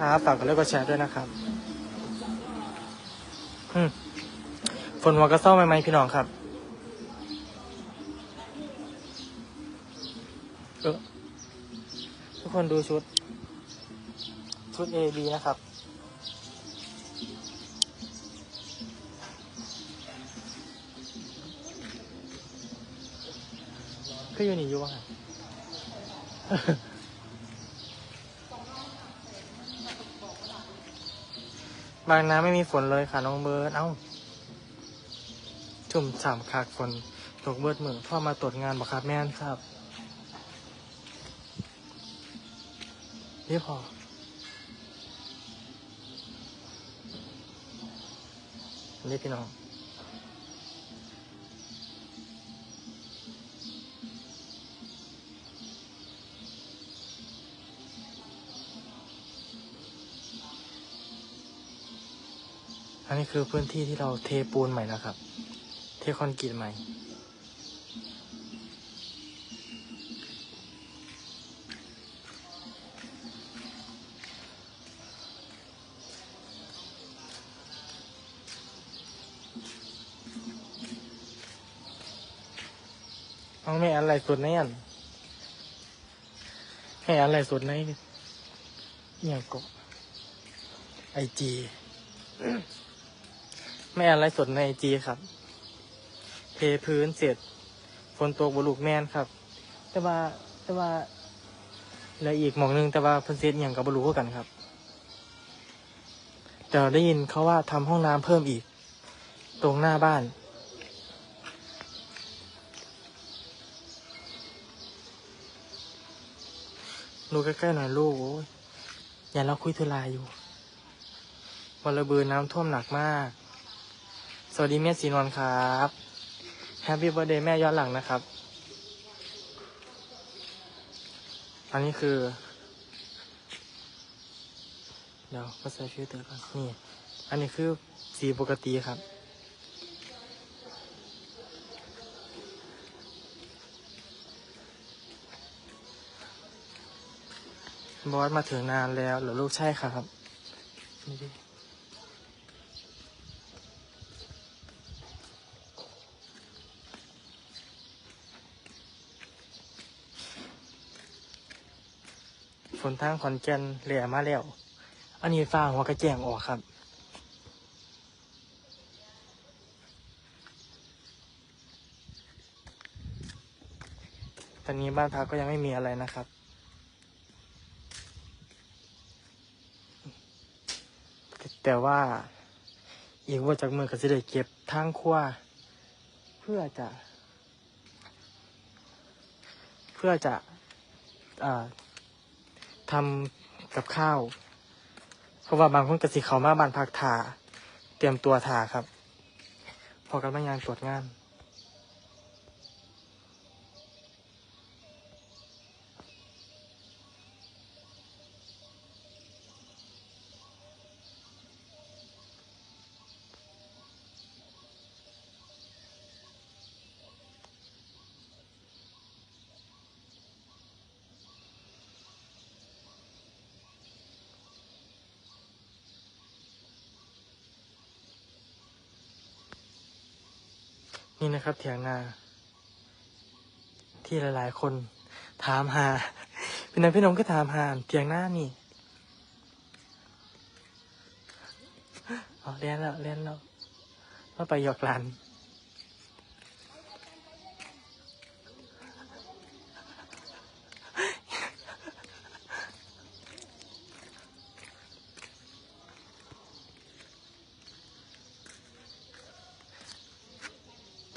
ครับฝากกดไลค์กดแชร์ด้วยนะครับฝนหัวกระเซ้าไหมไหมพี่น้องครับเออทุกคนดูชุด ชุด A B นะครับ ก็อยู่นี่อยู่ว่ะ บางนาไม่มีฝนเลยค่ะน้องเบิร์ดเอ้าชุ่มฉ่ำคักฝนตกเบิร์ดเหมือนพ่อมาตรวจงานบอกครับแม่นครับนี่พอนี่พี่น้อง อันนี้คือพื้นที่ที่เราเทปูนใหม่นะครับ เทคอนกรีตใหม่ เอาไม่อะไรสุดในอันให้อะไรสุดในเนี่ยก็ไอจี ไม่อะไรสดในไอจีครับ เทพื้นเสร็จฝนตกบุลุกแมนครับ แต่ว่าแต่ว่าเหลืออีกหมองหนึงแต่ว่าเพิ่นเซตอย่างกับบลุกกันครับ แต่ได้ยินเขาว่าทำห้องน้ำเพิ่มอีก ตรงหน้าบ้านดูใกล้ๆหน่อยลูกโอ้ยอย่าเราคุยธุลาอยู่วันระเบือน้ำท่วมหนักมาก สวัสดีแม่สีนวลครับแฮปปี้เบ t ร์เดย์แม่ย้อนหลังนะครับ อันนี้คือ เดี๋ยวก็ใส่ฟิลเตอร์ก่อนนี่ อันนี้คือสีปกติครับ บอสมาถึงนานแล้วหรือลูกใช่ครับนี่ดิ ฝนทางขอนแก่นแหล่มาแล้ว อันนี้ฟ้าหัวกระแจงออกครับ ตอนนี้บ้านพักก็ยังไม่มีอะไรนะครับ แต่ว่าอีกว่าจากมือก็จะได้เก็บทางครัวเพื่อจะ เพื่อจะอ่า ทำกับข้าว เพราะว่าบางคนกสิเขามาบานพักถาเตรียมตัวถาครับ พอกันมายางตรวจงาน นี่นะครับเถียงนา ที่หลาย ๆ คนถามหา พี่นนายพี่น้องก็ถามหาเถียงหน้านี่อ๋อเรียนแล้วเรียนแล้วว่าไปหยอกหลาน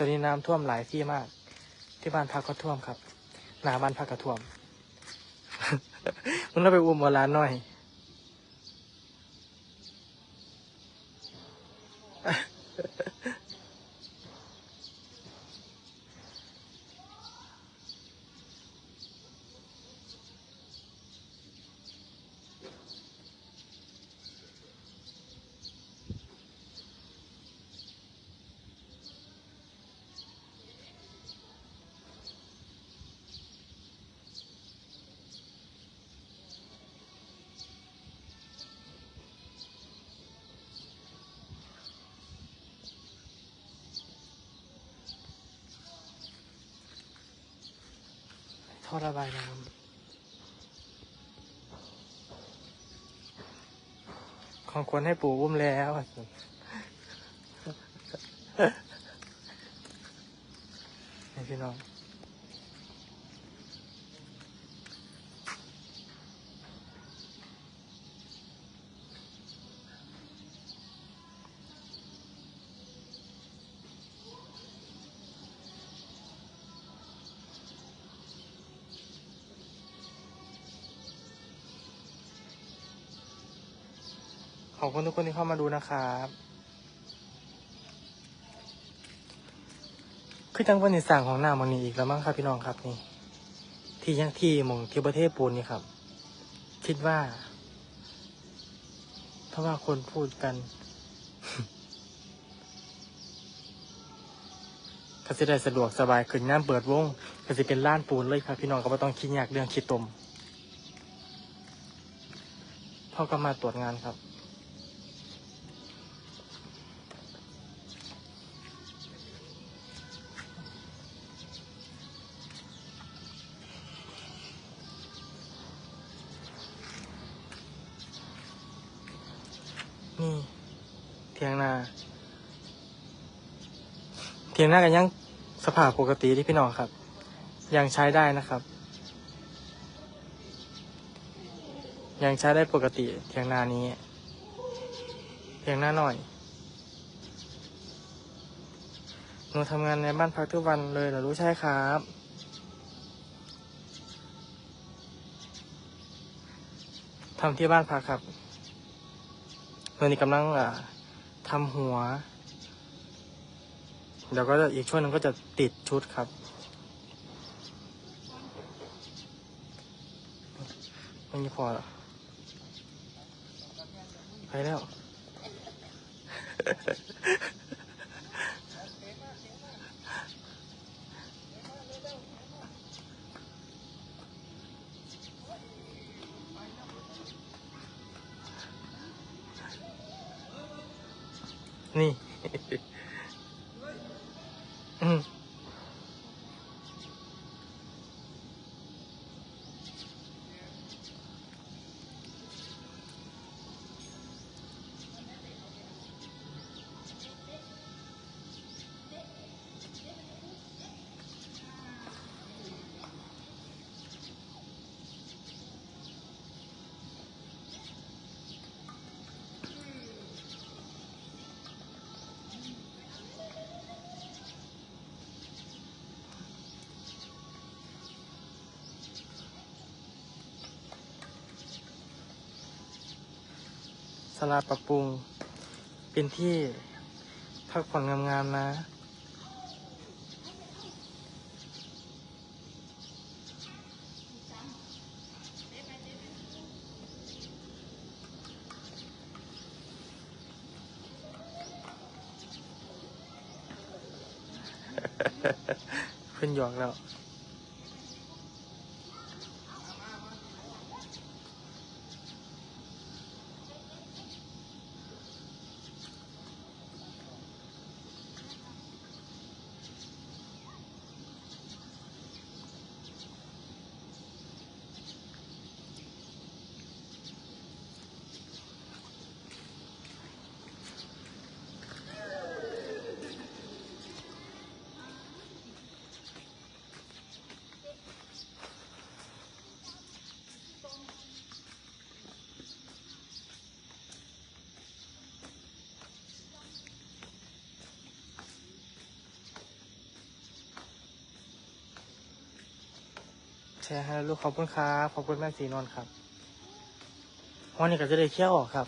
ตอนนี้น้ำท่วมหลายที่มาก ที่บ้านพักก็ท่วมครับ หนาบ้านพักก็ท่วมมึงต้องไปอุ้มวบรานหน่อย ท่อระบายน้ำของควรให้ปู่อุ้มแล้วพี่น้อง อบคุณทุกคนที่เข้ามาดูนะครับคือจังวันนี้สั่งของหน้ามันนี้อีกแล้วมั้งครับพี่น้องครับนี่ ที่ยังที่มองที่ประเทศปูนนี่ครับ คิดว่า เพราะว่าคนพูดกันก็จะได้สะดวกสบายขึ้นน้ำเปิดวงก็จะเป็นล้านปูนเลยครับ พี่น้องก็ไม่ต้องคิดยากเรื่องคิดตมพ่อก็มาตรวจงานครับ นี่เทียงนาเทียงหน้ากันยังสภาพปกติที่พี่น้องครับ ยังใช้ได้นะครับ ยังใช้ได้ปกติเทียงนานี้เทียงหน้าหน่อยหนูทำงานในบ้านพักทุกวันเลยเหรอรู้ใช่ครับทำที่บ้านพักครับ ตอนนี้กำลังอ่าทำหัวเดี๋ยวก็อีกช่วงหนึงก็จะติดชุดครับไม่มีพอหรอไปแล้ว นี่ ลาปรับปรุง เป็นที่พักผ่อนงามๆนะขึ้นหยอกแล้ว ร์ให้ลูกขอบคุณครับขอบคุณแม่สีนวลครับวันนี้ก็จะได้เที่ยวออกครับ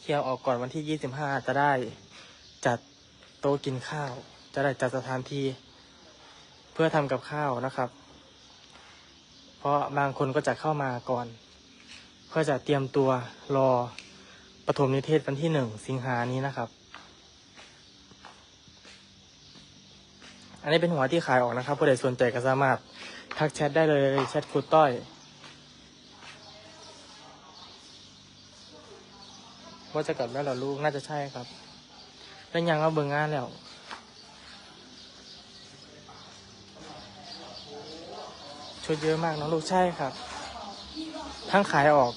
เที่ยวออกก่อนวันที่ยี่สิบห้าจะได้จัดโต๊ะกินข้าว จะได้จัดสถานที่เพื่อทำกับข้าวนะครับ เพราะบางคนก็จะเข้ามาก่อน เพื่อจะเตรียมตัวรอปฐมนิเทศวันที่หนึ่งสิงหานี้นะครับ อันนี้เป็นหัวที่ขายออกนะครับผู้ใดสนใจก็สามารถทักแชทได้เลยแชทครูต้อยว่าจะกลับแล้วหรอลูกน่าจะใช่ครับแล้วยังเอาเบิ่งงานแล้วชุดเยอะมากน้องลูกใช่ครับ ทั้งขายออก